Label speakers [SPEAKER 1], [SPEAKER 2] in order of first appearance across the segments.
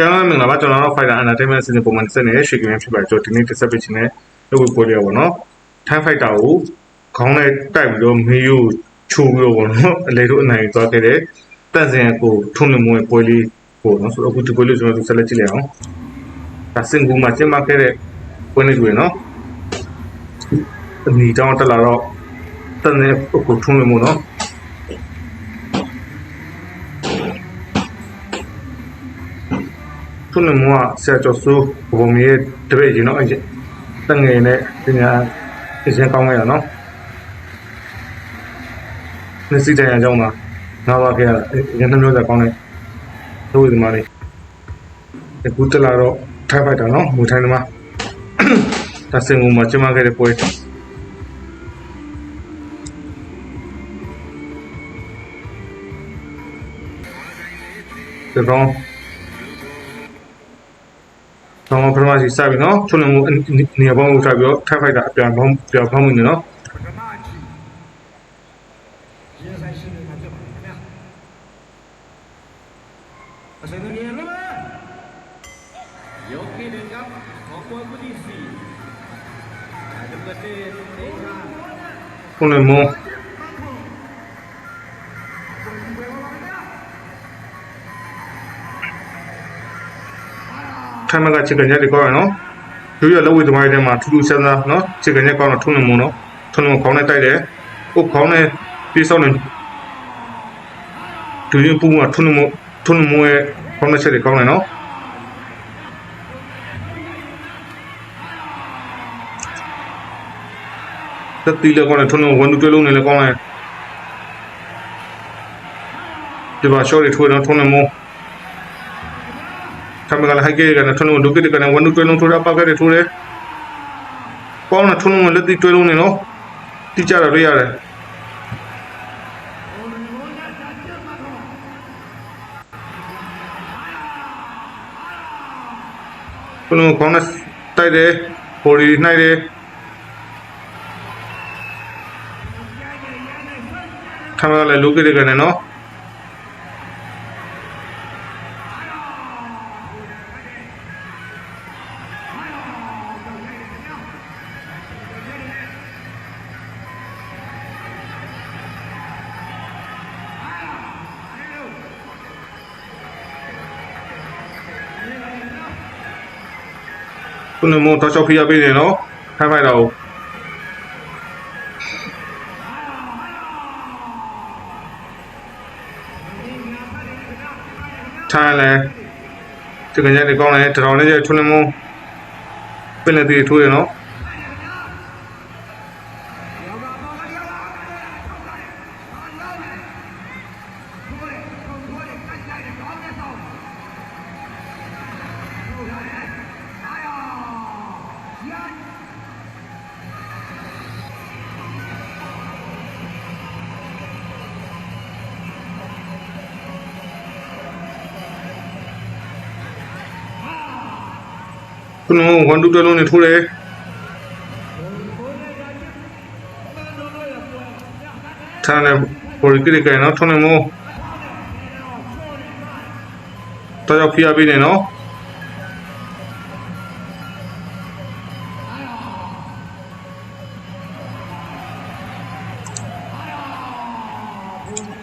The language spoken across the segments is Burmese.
[SPEAKER 1] ကျွန်တော်မင်္ဂလာပါကျွန်တော်တို့ Fighter Entertainment စီစဉ်ပုံမှန်တစ်စက်နဲ့ရွှေကင်းဖြစ်ပါတယ်ကျွန်တော်ဒီနေ့တစ်ဆက်ပေးခြင်းနဲ့လုပ်ဝေပွဲလေးပေါ့နော် Time Fighter ကိုခေါင်းနဲ့တိုက်ပြီးတော့မီးကိုချိုးပြီးတော့ပေါ့နော်အလေတို့အနိုင်သွားခဲ့တဲ့တန့်စင်ကိုထုံးနေမွေးပွဲလေးပေါ့နော်ဆိုတော့အခုဒီပွဲလေးကျွန်တော်တို့ဆက်လက်ကြည့်လိုက်အောင်ဒါစင်ကူမှာကျင်းပခဲ့တဲ့ပွဲလေးတွေနော်အနီတောင်းတက်လာတော့တန့်စင်ကိုထုံးနေမို့နော် ထုံးနေမို့ကဆရာကျော်စိုးဘုံမီရဲ့တပည့်ကြီးနော်အဲ့တငယ်နဲ့ပညာအရင်ကောင်းခဲ့ရနော်နှစ်စီတိုင်အကြောင်းမှာငါးပါးခဲ့ရတာရန်နှမျိုးသက်ကောင်းတဲ့သိုးဒီမားလေးအခုတက်လာတော့ထိုက်ဖိုက်တာနော်မူထိုင်းသမားဒါစင်ကူမှာကျင်းပခဲ့တဲ့ပွဲဒီတော့ တော့ပထမစီစပြီးနော်ချုံလုံးကိုနေရာပေါင်းကိုထားပြီးတော့ track fighter အပြန်ပေါင်းပြန်ပေါင်းမိနေနော်ခုနကမော ထိုင်မကချစ်ကန်ရက်တွေကောင်းရနော်ရိုးရလက်ဝဲသမားတွေထဲမှာထူးထူးဆန်းဆန်းနော်ချစ်ကန်ရက်ကောင်းတော့ထုံးနေမုံနော်ထုံးနေမုံခေါင်းနဲ့တိုက်တယ်ဥခေါင်းနဲ့ပြေးဆောင်နေဒူရင်ပူမှာထုံးနေမုံထုံးနေမုံရဲ့ခေါင်းနဲ့ချက်တွေကောင်းတယ်နော်သက်တီလည်းကောင်းတယ်ထုံးနေမုံဝန်တူတွဲလုံးနေလည်းကောင်းတယ်ဒီမှာ short တွေထိုးတော့ထုံးနေမုံ မကလာဟိုက်ကဲကနေထွန်းလုံးဒုကိတကနေဝန်တွဲလုံးထိုးတာပါခဲ့တယ်ထိုးတယ်ပေါင်းနဲ့ထွန်းလုံးကလက်တိတွဲလုံးနေနော်တိကျတာတွေ့ရတယ်ဘလုံးကောင်းနဲ့တိုက်တယ်ဟိုလီနှိုက်တယ်ခမရလည်းလိုကိတကနေနော် ခုနမောတော့ချောက်ဖိရပေးတယ်နော်ဖိုင်ဖိုင်တော့ထိုင်လဲဒီကနေ့ဒီကောင်းလဲတတော်လေးကျထုံးနေမောပင်လက်တီထိုးရနော် ခုနမောဝန်တူတလုံးနဲ့ထိုးတယ်ထိုင်လဲပေါ်ရီကိရကဲနော်ထုံးနေမောတော့ချောက်ဖိရပေးတယ်နော်ခုနမောပေါ်ရီကိရကဲရောမန်ဘရာဂျိုပီဆိုမိုင်းနော်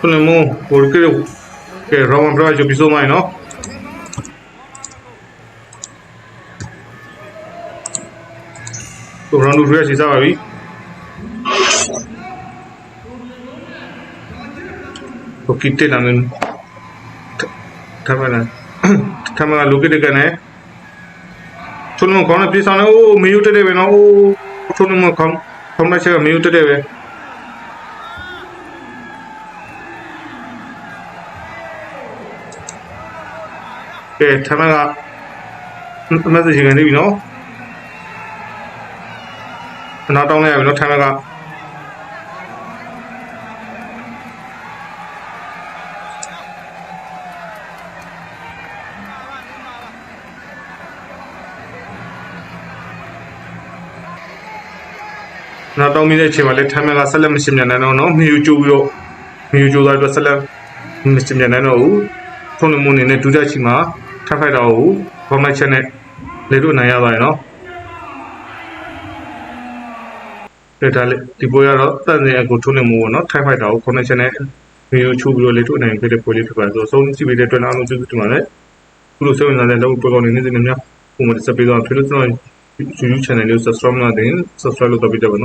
[SPEAKER 1] Ponemos porque que Roman prueba yo piso más, ¿no? Cobrando frío si sabe, ¿vi? Lo quité también. Tamara. Tamara lo que te gané. ကလိုကိတကနေထုံးမကောင်းတဲ့ပြေးဆောင်နေအိုးမီယူတက်တယ်ပဲနော်အိုးထုံးမကောင်းခေါင်းနဲ့ချက်ကမီယူတက်တယ်ပဲကဲထမကမက်ဆေ့ချ်ကနေပြီနော်နောက်တောင်းလိုက်ရပြီနော်ထမက နောက်တောင်းပြီးတဲ့အချိန်မှာလည်းထိုင်းမကဆက်လက်မရှင်မြန်နိုင်တော့နော်မြေယူကျိုးပြီးတော့မြေယူကျိုးသွားပြီးတော့ဆက်လက်မရှင်မြန်နိုင်တော့ဘူးထုံးနေမှုအနေနဲ့ဒုတိယချိန်မှာထိုင်းဖိုက်တာကိုဘာမှချက်နဲ့လေတို့နိုင်ရသွားရနော်ဒါဒါလေးဒီပွဲကတော့တန်စင်အကိုထုံးနေမှုပေါ့နော်ထိုင်းဖိုက်တာကိုခုနှစ်ချက်နဲ့မြေယူချိုးပြီးတော့လေတို့နိုင်ခဲ့တဲ့ပွဲလေးဖြစ်ပါတယ်ဆိုတော့ဆုံးကြည့်ပေးတဲ့အတွက်အားလုံးကျေးဇူးတင်ပါတယ်ခုလိုစိတ်ဝင်စားတဲ့လောက်ပွဲကောင်းနေနေနေများပုံမှန်ဆက်ပေးတော့ထွေးလို့ကျွန်တော် YouTube channel လေးကို subscribe လုပ်တဲ့ subscribe လုပ်တော့ပြတယ်ပေါ့